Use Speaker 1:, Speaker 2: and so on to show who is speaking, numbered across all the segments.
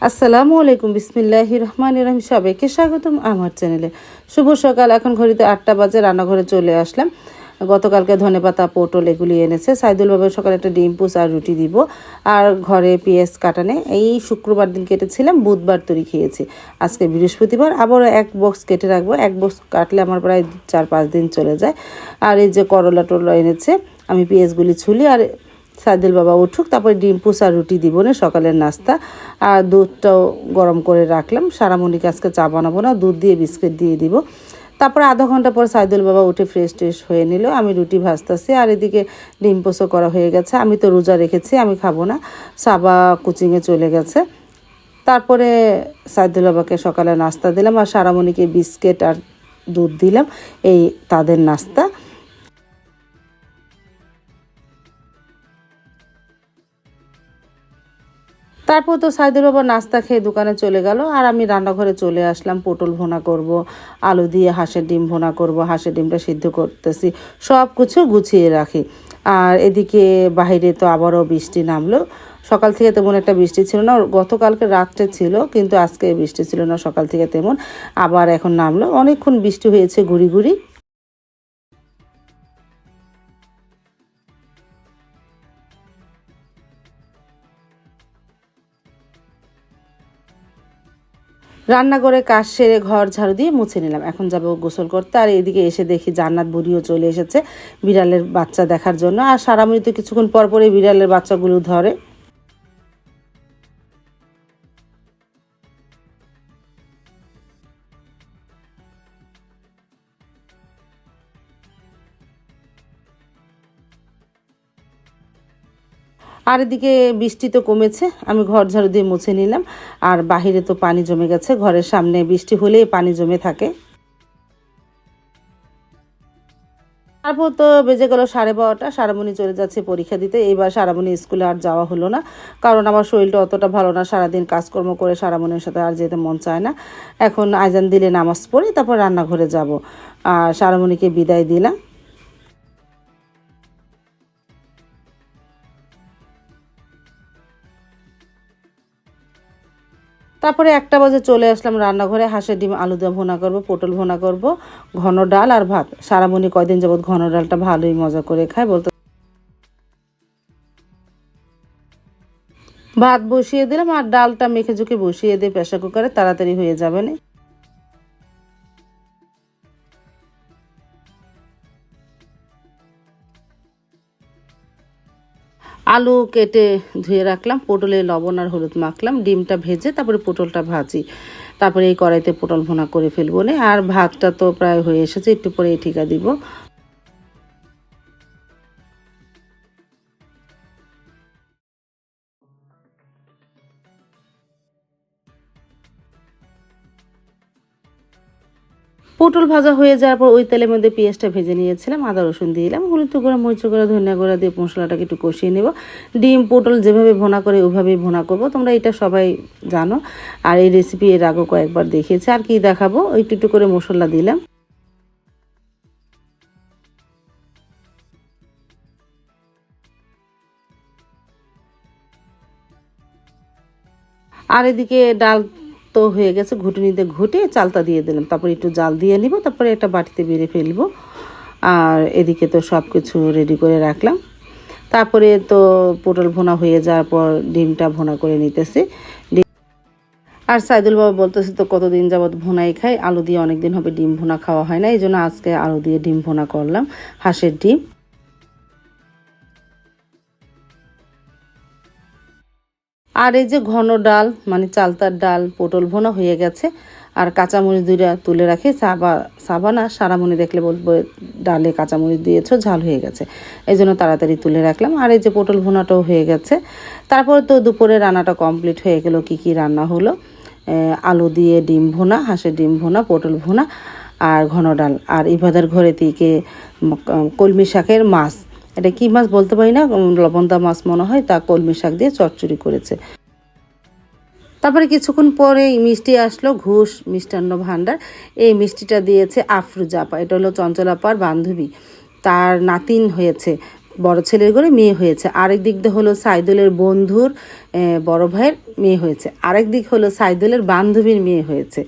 Speaker 1: আসসালামু আলাইকুম বিসমিল্লাহ রহমান রহিম। সবাইকে স্বাগতম আমার চ্যানেলে। শুভ সকাল। এখন ঘড়িতে আটটা বাজে, রান্নাঘরে চলে আসলাম। গতকালকে ধনেপাতা, পটল এগুলি এনেছে। সাইদুল বাবার সকালে একটা ডিম পুষ আর রুটি দিব। আর ঘরে পেঁয়াজ কাটানে, এই শুক্রবার দিন কেটেছিলাম, বুধবার তৈরি খেয়েছি। আজকে বৃহস্পতিবার আবার এক বক্স কেটে রাখব। এক বক্স কাটলে আমার প্রায় চার পাঁচ দিন চলে যায়। আর এই যে করলা টরলা এনেছে, আমি পেঁয়াজগুলি ছুলি আর সাইদুল বাবা উঠুক, তারপরে ডিম পুষ রুটি দিব না, সকালের নাস্তা। আর দুধটাও গরম করে রাখলাম। সারামণিকে আজকে চা বানাবো না, দুধ দিয়ে বিস্কিট দিয়ে দিব। তারপরে আধা ঘণ্টা পর সাইদুল বাবা উঠে ফ্রেশ ট্রেশ হয়ে নিল। আমি রুটি ভাজতেছি, আর এদিকে ডিম পোসও করা হয়ে গেছে। আমি তো রোজা রেখেছি, আমি খাব না। সাবা কোচিংয়ে চলে গেছে। তারপরে সাইদুল বাবাকে সকালে নাস্তা দিলাম, আর সারামণিকে বিস্কিট আর দুধ দিলাম। এই তাদের নাস্তা। তারপর তো সাইদুল বাবা নাস্তা খেয়ে দোকানে চলে গেল, আর আমি রান্নাঘরে চলে আসলাম, পটল ভোনা করব, আলু দিয়ে হাঁসের ডিম ভোনা করব, হাঁসের ডিমটা সিদ্ধ করতেছি সব কিছু গুছিয়ে রাখি। আর এদিকে বাইরে তো আবারও বৃষ্টি নামলো, সকাল থেকে তেমন একটা বৃষ্টি ছিল না, গতকালকে রাত্রে ছিল, কিন্তু আজকে বৃষ্টি ছিল না, সকাল থেকে তেমন, আবার এখন নামলো, অনেকক্ষণ বৃষ্টি হয়েছে, ঘুরি ঘুরি। রান্নাঘরে কাজ সেরে ঘর ঝাড়ু দিয়ে মুছে নিলাম। এখন যাব গোসল করতে, আর এদিকে এসে দেখি জান্নাত বুড়িও চলে এসেছে বিড়ালের বাচ্চা দেখার জন্য। আর সারামণি তো কিছুক্ষণ পর পরে বিড়ালের বাচ্চাগুলো ধরে। আর এদিকে বৃষ্টি তো কমেছে, আমি ঘর ঝাড়ু দিয়ে মুছে নিলাম। আর বাহিরে তো পানি জমে গেছে, ঘরের সামনে বৃষ্টি হলেই পানি জমে থাকে। তারপর তো বেজে গেল সাড়ে বারোটা, সারামণি চলে যাচ্ছে পরীক্ষা দিতে। এইবার সারামণি স্কুলে আর যাওয়া হলো না, কারণ আমার শরীরটা অতটা ভালো না। সারাদিন কাজকর্ম করে সারামণির সাথে আর যেতে মন চায় না। এখন আজান দিলে নামাজ পড়ি, তারপর রান্নাঘরে যাব। আর সারামণিকে বিদায় দিলাম। তারপরে একটা বাজে চলে আসলাম রান্নাঘরে, হাঁসের ডিম, আলু দিয়ে ভোনা করব, পটল ভোনা করব, ঘন ডাল আর ভাত। সারামণি কয়দিন যাবৎ ঘন ডালটা ভালোই মজা করে খায় বলতো। ভাত বসিয়ে দিলাম আর ডালটা মেখে ঝুঁকে বসিয়ে দিয়ে প্রেশার কুকারে তাড়াতাড়ি হয়ে যাবে না। আলু কেটে ধুয়ে রাখলাম, পটলে লবণ আর হলুদ মাখলাম, ডিমটা ভেজে তারপরে পটলটা ভাজি। তারপরে এই কড়াইতে পটল ভোনা করে ফেলব না। আর ভাতটা তো প্রায় হয়ে এসেছে, একটু পরে ঠিকা দিব। পটল ভাজা হয়ে যাওয়ার পর ওই তেলের মধ্যে পেঁয়াজটা ভেজে নিয়েছিলাম, আদা, রসুন দিলাম, হলুদ গুঁড়া, মরিচ গুঁড়া, ধনিয়া গুঁড়া দিয়ে মশলাটাকে একটু কষিয়ে নেব। ডিম, পটল যেভাবে ভোনা করে ওইভাবেই ভোনা করব, তোমরা এটা সবাই জানো। আর এই রেসিপি এর আগেও কয়েকবার দেখিয়েছি, আর কি দেখাবো? একটু একটু করে মশলা দিলাম। আর এদিকে ডাল তো হয়ে গেছে, ঘুটুনিতে ঘুটে চালটা দিয়ে দিলাম। তারপর একটু জাল দিয়ে নিব, তারপরে একটা বাটিতে বেড়ে ফেলব। আর এদিকে তো সব কিছু রেডি করে রাখলাম। তারপরে তো পটল ভোনা হয়ে যাওয়ার পর ডিমটা ভোনা করে নিতেছি। আর সাইদুল বাবা বলতেছে তো, কতদিন যাবৎ ভোনাই খাই? আলু দিয়ে অনেক দিন হবে ডিম ভোনা খাওয়া হয় না। এই জন্য আজকে আলু দিয়ে ডিম ভোনা করলাম, হাঁসের ডিম। আর এই যে ঘন ডাল মানে চালতার ডাল, পটল ভোনা হয়ে গেছে। আর কাঁচামরিচ দুইটা তুলে রাখি, সাবা সাবা না সারামণি দেখলে বলব, ডালে কাঁচামরিচ দিয়েছ, ঝাল হয়ে গেছে। এই জন্য তাড়াতাড়ি তুলে রাখলাম। আর এই যে পটল ভোনাটাও হয়ে গেছে। তারপর তো দুপুরে রান্নাটা কমপ্লিট হয়ে গেল, কি কি রান্না হলো? আলু দিয়ে ডিম ভোনা, হাঁসের ডিম ভোনা, পটল ভোনা, আর ঘন ডাল। আর ইভাদের ঘরে থেকে কলমি শাকের মাছ। এটা কি মাছ বলতে পারি না? লবণদা মাছ মনে হয়, তা কলমি শাক দিয়ে চচ্চড়ি করেছে। তারপরে কিছুক্ষণ পরে মিষ্টি আসলো, ঘুষ, মিষ্টান্ন ভাণ্ডার। এই মিষ্টিটা দিয়েছে আফরুজা আপা এটা হলো চঞ্চলাপার বান্ধবী। তার নাতিন হয়েছে, বড় ছেলের ঘরে মেয়ে হয়েছে। আরেক দিক দিয়ে হলো সাইদুলের বন্ধুর বড় ভাইয়ের মেয়ে হয়েছে। আরেক দিক হলো সাইদুলের বান্ধবীর মেয়ে হয়েছে।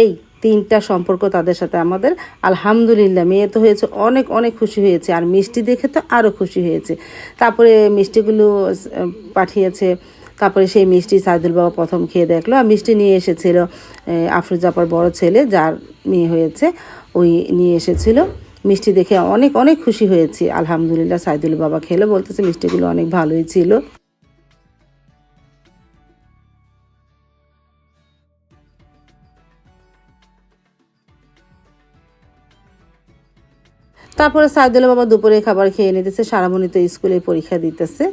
Speaker 1: এই তিনটা সম্পর্ক তাদের সাথে আমাদের। আলহামদুলিল্লাহ, মেয়ে তো হয়েছে, অনেক অনেক খুশি হয়েছে। আর মিষ্টি দেখে তো আরও খুশি হয়েছে। তারপরে মিষ্টিগুলো পাঠিয়েছে। তারপরে সেই মিষ্টি সাইদুল বাবা প্রথম খেয়ে দেখল। আর মিষ্টি নিয়ে এসেছিল আফরুজাপার বড় ছেলে, যার মেয়ে হয়েছে, ওই নিয়ে এসেছিল। মিষ্টি দেখে অনেক অনেক খুশি হয়েছি। আলহামদুলিল্লাহ, সাইদুল বাবা খেলো, বলতেছে মিষ্টিগুলো অনেক ভালোই ছিল। তারপরে সাইদুল বাবা দুপুরে খাবার খেয়ে নিতেছে সারামণি তো স্কুলে পরীক্ষা দিতেছে।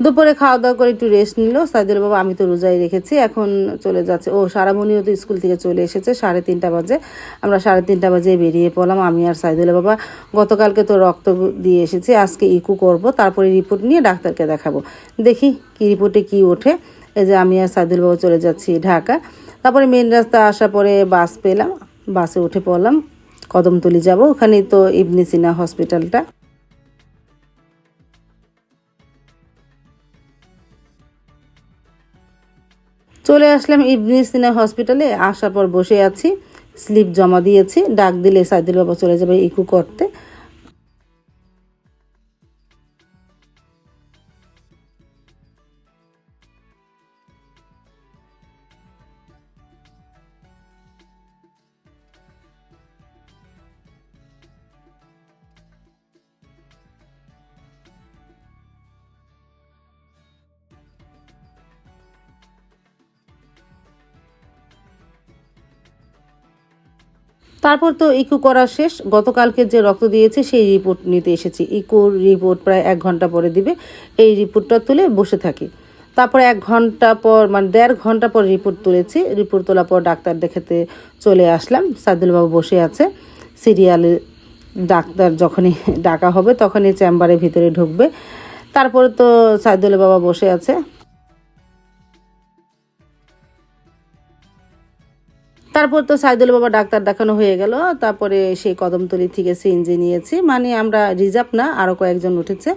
Speaker 1: দুপুরে খাওয়া দাওয়া করে একটু রেস্ট নিল। সাইদুল বাবা, আমি তো রোজাই রেখেছি, এখন চলে যাচ্ছে। ও সারামণিও তো স্কুল থেকে চলে এসেছে, সাড়ে তিনটা বাজে। আমরা সাড়ে তিনটা বাজে বেরিয়ে পড়লাম। আমি আর সাইদুল বাবা, গতকালকে তো রক্ত দিয়ে এসেছি, আজকে ইকু করব, তারপরে রিপোর্ট নিয়ে ডাক্তারকে দেখাবো। দেখি কি রিপোর্টে কি ওঠে। এই যে আমি আর সাইদুল বাবা চলে যাচ্ছি ঢাকা। তারপরে মেন রাস্তা আসার পরে বাস পেলাম। বাসে উঠে পড়লাম। কদমতলি যাব। ওখানেই তো ইবনি সিনা হসপিটালটা চলে আসলাম ইবনি সিনা হসপিটালে। আসার পর বসে আছি, স্লিপ জমা দিয়েছি। ডাক দিলে সাইদুল বাবা চলে যাবে ইকু করতে। তারপর তো ইকো করা শেষ। গতকালকে যে রক্ত দিয়েছে, সেই রিপোর্ট নিতে এসেছি। ইকোর রিপোর্ট প্রায় এক ঘণ্টা পরে দিবে। এই রিপোর্টটা তুলে বসে থাকি। তারপরে এক ঘণ্টা পর মানে দেড় ঘণ্টা পর রিপোর্ট তুলেছি। রিপোর্ট তোলার পর ডাক্তার দেখাতে চলে আসলাম। সাইদুলবাবু বসে আছে। সিরিয়ালে ডাক্তার যখনই ডাকা হবে, তখনই চেম্বারের ভিতরে ঢুকবে। তারপরে তো সাইদুল বাবা বসে আছে। তারপর তো সাইদুল বাবা ডাক্তার দেখানো হয়ে গেল। তারপরে সেই কদমতলি থেকে সিএনজি নিয়েছি। মানে আমরা রিজার্ভ না আরও কয়েকজন উঠেছে।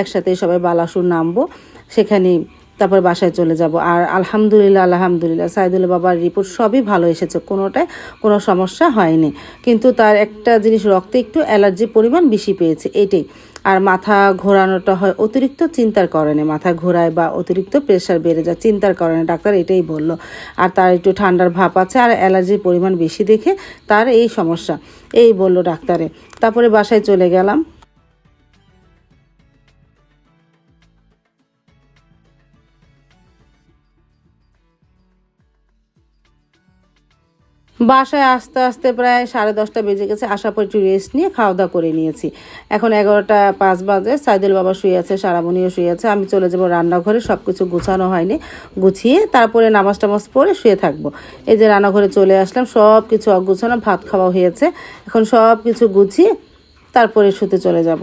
Speaker 1: একসাথে সবাই বালাসুর নামবো। সেখানে তারপর বাসায় চলে যাব। আর আলহামদুলিল্লাহ আলহামদুলিল্লাহ সাইদুল বাবার রিপোর্ট সবই ভালো এসেছে। কোনোটায় কোনো সমস্যা হয়নি। কিন্তু তার একটা জিনিস, রক্তে একটু অ্যালার্জি পরিমাণ বেশি পেয়েছে। এটাই। আর মাথা ঘোরানোটা হয় অতিরিক্ত চিন্তার কারণে। মাথা ঘোরায় বা অতিরিক্ত প্রেশার বেড়ে যায়, চিন্তার কারণে। ডাক্তার এটাই বলল। আর তার একটু ঠান্ডার ভাব আছে আর অ্যালার্জির পরিমাণ বেশি দেখে তার এই সমস্যা। এই বলল ডাক্তারে। তারপরে বাসায় চলে গেলাম। বাসায় আস্তে আস্তে প্রায় সাড়ে দশটা বেজে গেছে, আসার পর একটু রেস্ট নিয়ে খাওয়া দাওয়া করে নিয়েছি। এখন এগারোটা পাঁচ বাজে, সাইদুল বাবা শুয়ে আছে সারামণিও শুয়ে আছে, আমি চলে যাব রান্নাঘরে সব কিছু গুছানো হয়নি, গুছিয়ে তারপরে নামাজ টামাজ পরে শুয়ে থাকব। এই যে রান্নাঘরে চলে আসলাম সব কিছু অগুছানো, ভাত খাওয়া হয়েছে, এখন সব কিছু গুছিয়ে তারপরে শুতে চলে যাব।